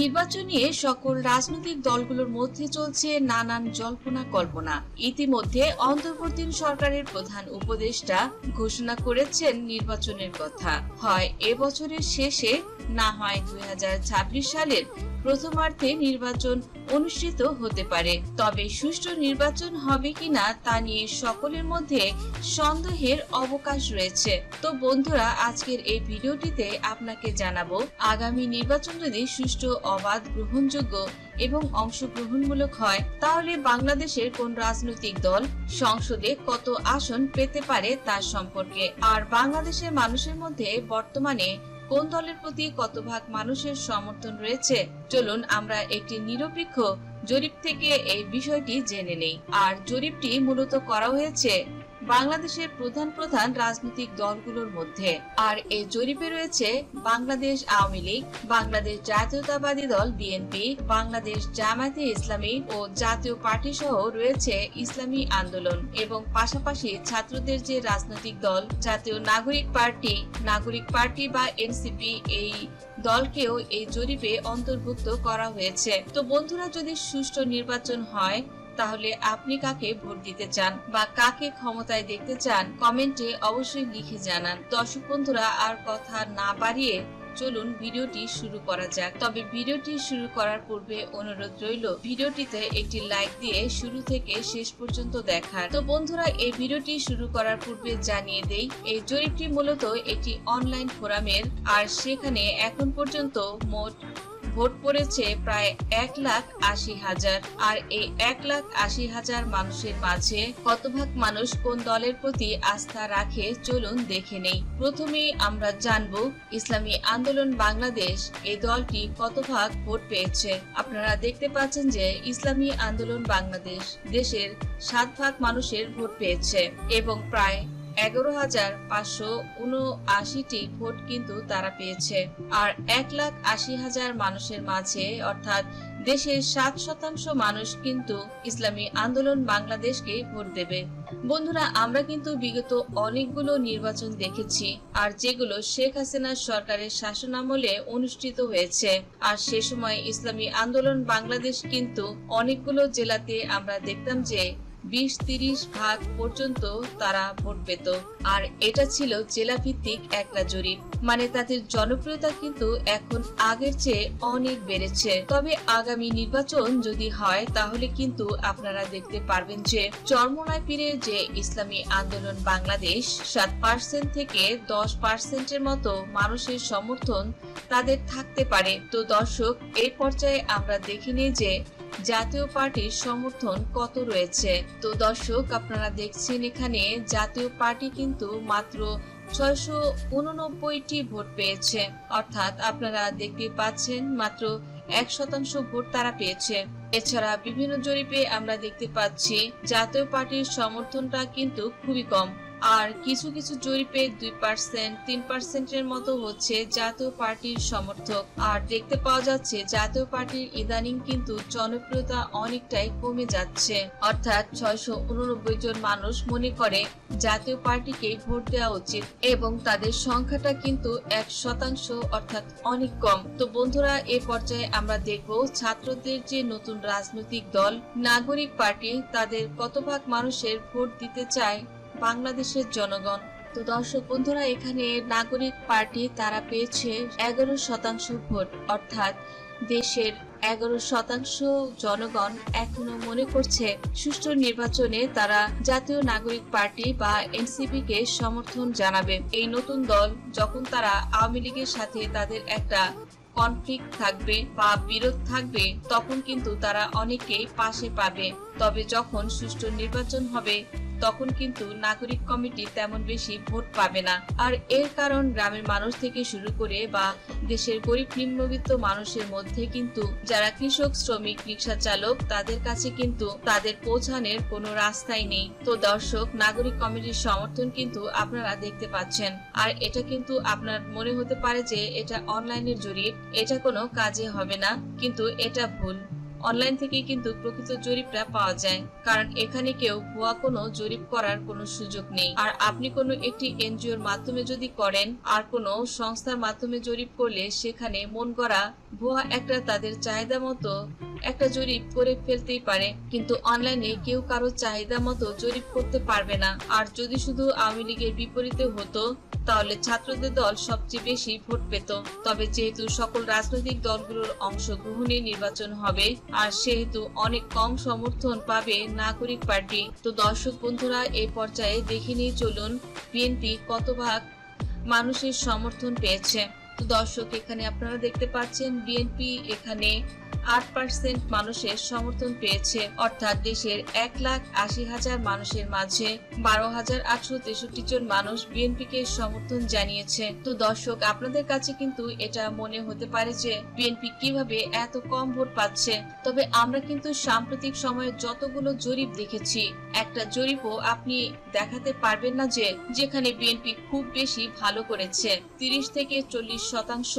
নির্বাচন নিয়ে সকল রাজনৈতিক দলগুলোর মধ্যে চলছে নানান জল্পনা কল্পনা। ইতিমধ্যে অন্তর্বর্তী সরকারের প্রধান উপদেষ্টা ঘোষণা করেছেন নির্বাচনের কথা। হয় এবছরের শেষে না হয় দুই হাজার ছাব্বিশ সালের প্রথমার্ধে নির্বাচন অনুষ্ঠিত হতে পারে। তবে সুষ্ঠু নির্বাচন হবে কিনা তা নিয়ে সকলের মধ্যে সন্দেহের অবকাশ রয়েছে। তো বন্ধুরা, আজকের এই ভিডিওটিতে আপনাকে জানাব, আগামী নির্বাচন যদি সুষ্ঠু, অবাধ, গ্রহণযোগ্য এবং অংশগ্রহণমূলক হয়, তাহলে বাংলাদেশের কোন রাজনৈতিক দল সংসদে কত আসন পেতে পারে তার সম্পর্কে? আর বাংলাদেশের মানুষের মধ্যে বর্তমানে কোন দলের প্রতি কত ভাগ মানুষের সমর্থন রয়েছে? চলুন আমরা একটি নিরপেক্ষ জরিপ থেকে এই বিষয়টি জেনে নেই। আর জরিপটি মূলত করা হয়েছে বাংলাদেশের প্রধান প্রধান রাজনৈতিক দলগুলোর মধ্যে। আর এই জরিপে রয়েছে বাংলাদেশ আওয়ামী লীগ, বাংলাদেশ জাতীয়তাবাদী দল বিএনপি বাংলাদেশ জামায়াতে ইসলামী ও জাতীয় পার্টি সহ রয়েছে ইসলামী আন্দোলন এবং পাশাপাশি ছাত্রদের যে রাজনৈতিক দল, জাতীয় নাগরিক পার্টি নাগরিক পার্টি বা এনসিপি এই দলকেও এই জরিপে অন্তর্ভুক্ত করা হয়েছে। তো বন্ধুরা, যদি সুষ্ঠু নির্বাচন হয় তাহলে আপনি কাকে ভোট দিতে চান বা কাকে ক্ষমতায় দেখতে চান, কমেন্টে অবশ্যই লিখে জানান। দর্শক বন্ধুরা, আর কথা না বাড়িয়ে চলুন ভিডিওটি শুরু করা যাক। তবে ভিডিওটি শুরু করার পূর্বে অনুরোধ রইল, ভিডিওটিতে একটি লাইক দিয়ে শুরু থেকে শেষ পর্যন্ত দেখার। তো বন্ধুরা, এই ভিডিওটি শুরু করার পূর্বে জানিয়ে দেই, এই জরিপটি মূলত একটি অনলাইন ফোরামের, আর সেখানে এখন পর্যন্ত মোট ভোট পড়েছে প্রায় এক লাখ আশি হাজার। আর এই এক লাখ আশি হাজার মানুষের মাঝে কত ভাগ মানুষ কোন দলের প্রতি আস্থা রাখে চলুন দেখে নেই। প্রথমেই আমরা জানব ইসলামী আন্দোলন বাংলাদেশ এই দলটি কত ভাগ ভোট পেয়েছে। আপনারা দেখতে পাচ্ছেন যে ইসলামী আন্দোলন বাংলাদেশ দেশের সাত ভাগ মানুষের ভোট পেয়েছে এবং প্রায় এগারো হাজার পাঁচশো উনআশিটি ভোট কিন্তু তারা পেয়েছে। আর এক লাখ আশি হাজার মানুষের মাঝে, অর্থাৎ দেশের সাত শতাংশ মানুষ কিন্তু ইসলামী আন্দোলন বাংলাদেশকে ভোট দেবে। বন্ধুরা, আমরা কিন্তু বিগত অনেকগুলো নির্বাচন দেখেছি, আর যেগুলো শেখ হাসিনার সরকারের শাসনামলে অনুষ্ঠিত হয়েছে। আর সে সময় ইসলামী আন্দোলন বাংলাদেশ কিন্তু অনেকগুলো জেলাতে আমরা দেখতাম যে বিশ তিরিশ ভাগ পর্যন্ত তারা ভোট পেত। আর এটা ছিল জেলা ভিত্তিক একটা জরিপ মানে তাদের জনপ্রিয়তা কিন্তু এখন আগের চেয়ে অনেক বেড়েছে। তবে আগামী নির্বাচন যদি হয়, তাহলে কিন্তু আপনারা দেখতে পারবেন যে চরমনায় পীরের যে ইসলামী আন্দোলন বাংলাদেশ, সাত পার্সেন্ট থেকে দশ পার্সেন্টের মতো মানুষের সমর্থন তাদের থাকতে পারে। তো দর্শক, এই পর্যায়ে আমরা দেখে নিই যে জাতীয় পার্টির সমর্থন কত রয়েছে? তো দর্শক, আপনারা দেখছেন এখানে জাতীয় পার্টি কিন্তু মাত্র ছয়শো উননব্বইটি ভোট পেয়েছে। অর্থাৎ আপনারা দেখতে পাচ্ছেন মাত্র এক শতাংশ ভোট তারা পেয়েছে। এছাড়া বিভিন্ন জরিপে আমরা দেখতে পাচ্ছি, জাতীয় পার্টির সমর্থনটা কিন্তু খুবই কম। আর কিছু কিছু জরিপে দুই পার্সেন্ট, তিন পার্সেন্টের মতো হচ্ছে জাতীয় পার্টির সমর্থক। আর দেখতে পাওয়া যাচ্ছে, জাতীয় পার্টির ইদানিং কিন্তু জনপ্রিয়তা অনেকটাই কমে যাচ্ছে। অর্থাৎ ছয়শো উননব্বই জন মানুষ মনে করে জাতীয় পার্টিকে ভোট দেওয়া উচিত এবং তাদের সংখ্যাটা কিন্তু এক শতাংশ, অর্থাৎ অনেক কম। তো বন্ধুরা, এ পর্যায়ে আমরা দেখব ছাত্রদের যে নতুন রাজনৈতিক দল, নাগরিক পার্টি, তাদের কত ভাগ মানুষের ভোট দিতে চায় বাংলাদেশের জনগণ। তো দর্শক বন্ধুরা, এখানে নাগরিক পার্টি তারা পেয়েছে এগারো শতাংশ ভোট। অর্থাৎ দেশের এগারো শতাংশ জনগণ এখনও মনে করছে সুষ্ঠু নির্বাচনে তারা জাতীয় নাগরিক পার্টি বা এনসিপি কে সমর্থন জানাবে। এই নতুন দল যখন তারা আওয়ামী লীগের সাথে তাদের একটা কনফ্লিক্ট থাকবে বা বিরোধ থাকবে, তখন কিন্তু তারা অনেকেই পাশে পাবে। তবে যখন সুষ্ঠু নির্বাচন হবে তখন কিন্তু নাগরিক কমিটি তেমন বেশি ভোট পাবে না। আর এর কারণ গ্রামের মানুষ থেকে শুরু করে বা দেশের গরিব নিম্নবিত্ত মানুষের মধ্যে কিন্তু যারা কৃষক, শ্রমিক, রিক্সা চালক, তাদের কাছে কিন্তু তাদের পৌঁছানোর কোনো রাস্তাই নেই। তো দর্শক, নাগরিক কমিটির সমর্থন কিন্তু আপনারা দেখতে পাচ্ছেন। আর এটা কিন্তু আপনার মনে হতে পারে যে এটা অনলাইনের জরিপ, এটা কোনো কাজে হবে না, কিন্তু এটা ভুল। অনলাইন থেকে কিন্তু প্রকৃত জরিপটা পাওয়া যায়। কারণ এখানে কেউ ভুয়া কোনো জরিপ করার কোনো সুযোগ নেই। আর আপনি কোনো একটি এনজিওর মাধ্যমে যদি করেন, আর কোনো সংস্থার মাধ্যমে জরিপ করলে সেখানে মন গড়া ভুয়া একটা তাদের চাহিদা মতো একটা জরিপ করে ফেলতেই পারে। কিন্তু অনলাইনে কেউ কারও চাহিদা মতো জরিপ করতে পারবে না। আর যদি শুধু আওয়ামী লীগের বিপরীতে হতো তাহলে ছাত্রদের দল সবচেয়ে বেশি ভোট পেত। তবে যেহেতু সকল রাজনৈতিক দলগুলোর অংশগ্রহণে নির্বাচন হবে, আর সেহেতু অনেক কম সমর্থন পাবে নাগরিক পার্টি, তো দর্শক বন্ধুরা, এ পর্যায়ে দেখে নিয়ে চলুন বিএনপি কত ভাগ মানুষের সমর্থন পেয়েছে। তো দর্শক, এখানে আপনারা দেখতে পাচ্ছেন বিএনপি এখানে আট পার্সেন্ট মানুষের সমর্থন পেয়েছে। অর্থাৎ দেশের এক লাখ আশি হাজার মানুষের মাঝে বারো হাজার আটশো তেষট্টি জন মানুষ বিএনপিকে সমর্থন জানিয়েছে। তো দর্শক, আপনাদের কাছে কিন্তু এটা মনে হতে পারে যে বিএনপি কীভাবে এত কম ভোট পাচ্ছে? তবে আমরা কিন্তু সাম্প্রতিক সময়ে যতগুলো জরিপ দেখেছি, একটা জরিপও আপনি দেখাতে পারবেন না যে, যেখানে বিএনপি খুব বেশি ভালো করেছে। তিরিশ থেকে চল্লিশ শতাংশ,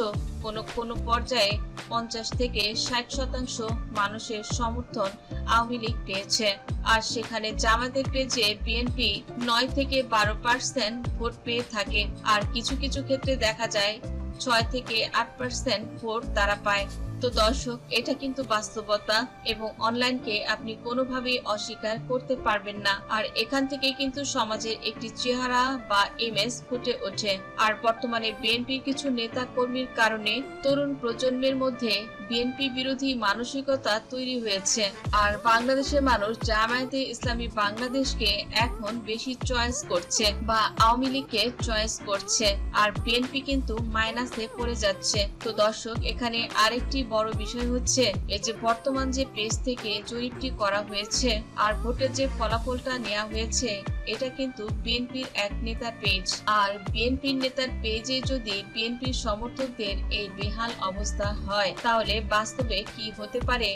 কোনো কোনো পর্যায়ে পঞ্চাশ থেকে ষাট শতাংশ মানুষের সমর্থন আওয়ামী লীগ পেয়েছে। আর সেখানে জামাতের পেজে বিএনপি নয় থেকে বারো পার্সেন্ট ভোট পেয়ে থাকে। আর কিছু কিছু ক্ষেত্রে দেখা যায় ছয় থেকে আট পার্সেন্ট ভোট তারা পায়। তো দর্শক, এটা কিন্তু বাস্তবতা এবং অনলাইনকে আপনি কোনোভাবেই অস্বীকার করতে পারবেন না। আর এখান থেকে কিন্তু সমাজের একটি চেহারা বা ইমেজ ফুটে ওঠে। আর বর্তমানে বিএনপির কিছু নেতা কর্মীর কারণে তরুণ প্রজন্মের মধ্যে বিএনপি বিরোধী মানসিকতা তৈরি হয়েছে। আর বাংলাদেশের মানুষ জামায়াতে ইসলামী বাংলাদেশকে এখন বেশি চয়েস করছে বা আওয়ামী লীগকে চয়েস করছে। আর বিএনপি কিন্তু মাইনাসে পড়ে যাচ্ছে। তো দর্শক, এখানে আরেকটি বড় বিষয় হচ্ছে, এই যে বর্তমান যে পেজ থেকে জরিপটি করা হয়েছে আর ভোটের যে ফলাফলটা নেওয়া হয়েছে, এটা কিন্তু বিএনপির এক নেতার পেজ আর বিএনপির নেতার পেজে যদি বিএনপির সমর্থকদের এই বেহাল অবস্থা হয়, তাহলে বাস্তবে কি হতে পারে?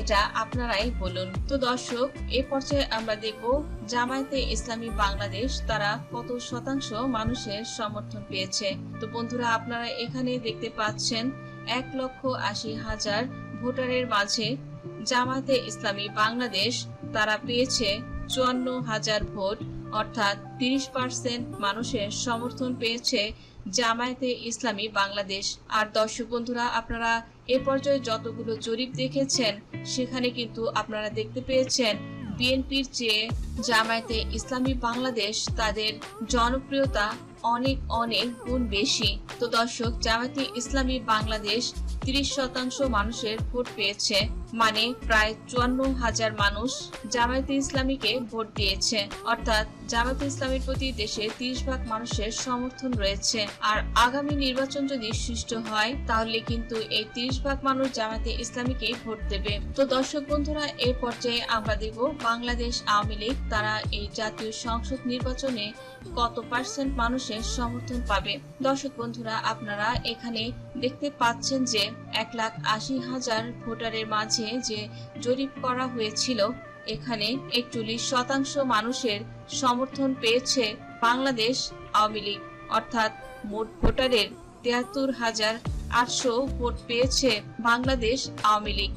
এটা আপনারাই বলুন। তো দর্শক, এ পর্যায়ে আমরা দেখব, জামায়াতে ইসলামী বাংলাদেশ তারা কত শতাংশ মানুষের সমর্থন পেয়েছে। তো বন্ধুরা, আপনারা এখানে দেখতে পাচ্ছেন এক লক্ষ আশি হাজার ভোটারের মাঝে জামায়াতে ইসলামী বাংলাদেশ, তারা পেয়েছে চুয়ান্ন হাজার ভোট, অর্থাৎ তিরিশ পার্সেন্ট মানুষের সমর্থন পেয়েছে জামায়াতে ইসলামী বাংলাদেশ। আর দর্শক বন্ধুরা, আপনারা এ পর্যায়ে যতগুলো জরিপ দেখেছেন, সেখানে কিন্তু আপনারা দেখতে পেয়েছেন বিএনপির চেয়ে জামায়াতে ইসলামী বাংলাদেশ তাদের জনপ্রিয়তা অনেক অনেক গুণ বেশি। তো দর্শক, জামায়াতে ইসলামী বাংলাদেশ তিরিশ শতাংশ মানুষের ভোট পেয়েছে। মানে প্রায় চুয়ান্ন হাজার মানুষ জামায়াতে ইসলামীকে ভোট দিয়েছে। অর্থাৎ জামায়াতে ইসলামীর প্রতি দেশে তিরিশ ভাগ মানুষের সমর্থন রয়েছে। আর আগামী নির্বাচন যদি সুষ্ঠু হয়, তাহলে কিন্তু এই তিরিশ ভাগ মানুষ জামায়াতে ইসলামীকে ভোট দেবে। তো দর্শক বন্ধুরা এই পর্যায়ে আমরা দেখব বাংলাদেশ আওয়ামী লীগ, তারা এই জাতীয় সংসদ নির্বাচনে কত পার্সেন্ট মানুষের সমর্থন পাবে? দর্শক বন্ধুরা, আপনারা এখানে দেখতে পাচ্ছেন যে এক লাখ আশি হাজার ভোটারের মাঝে যে জরিপ করা হয়েছিল, এখানে একচল্লিশ শতাংশ মানুষের সমর্থন পেয়েছে বাংলাদেশ আওয়ামী লীগ। অর্থাৎ মোট ভোটারের তেহাত্তর হাজার আটশো ভোট পেয়েছে বাংলাদেশ আওয়ামী লীগ।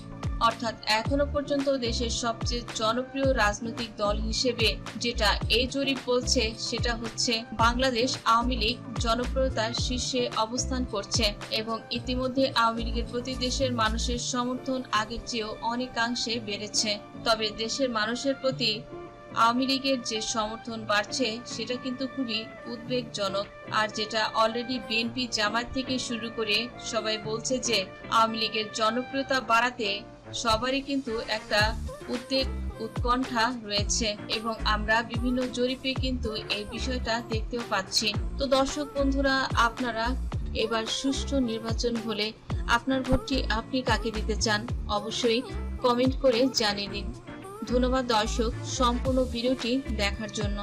অর্থাৎ এখনও পর্যন্ত দেশের সবচেয়ে জনপ্রিয় রাজনৈতিক দল হিসেবে যেটা এই জরিপ বলছে, সেটা হচ্ছে বাংলাদেশ আওয়ামী লীগ জনপ্রিয়তার শীর্ষে অবস্থান করছে এবং ইতিমধ্যে আওয়ামী লীগের প্রতি দেশের মানুষের সমর্থন আগের চেয়েও অনেকাংশে বেড়েছে। তবে দেশের মানুষের প্রতি আওয়ামী লীগের যে সমর্থন বাড়ছে, সেটা কিন্তু খুবই উদ্বেগজনক। আর যেটা অলরেডি বিএনপি জামাত থেকে শুরু করে সবাই বলছে যে, আওয়ামী লীগের জনপ্রিয়তা বাড়াতে সবারই কিন্তু একটা উদ্বেগ, উৎকণ্ঠা রয়েছে এবং আমরা বিভিন্ন জরিপে কিন্তু এই বিষয়টা দেখতেও পাচ্ছি। তো দর্শক বন্ধুরা, আপনারা এবার সুষ্ঠু নির্বাচন হলে আপনার ভোটটি আপনি কাকে দিতে চান অবশ্যই কমেন্ট করে জানিয়ে দিন। ধন্যবাদ দর্শক, সম্পূর্ণ ভিডিওটি দেখার জন্য।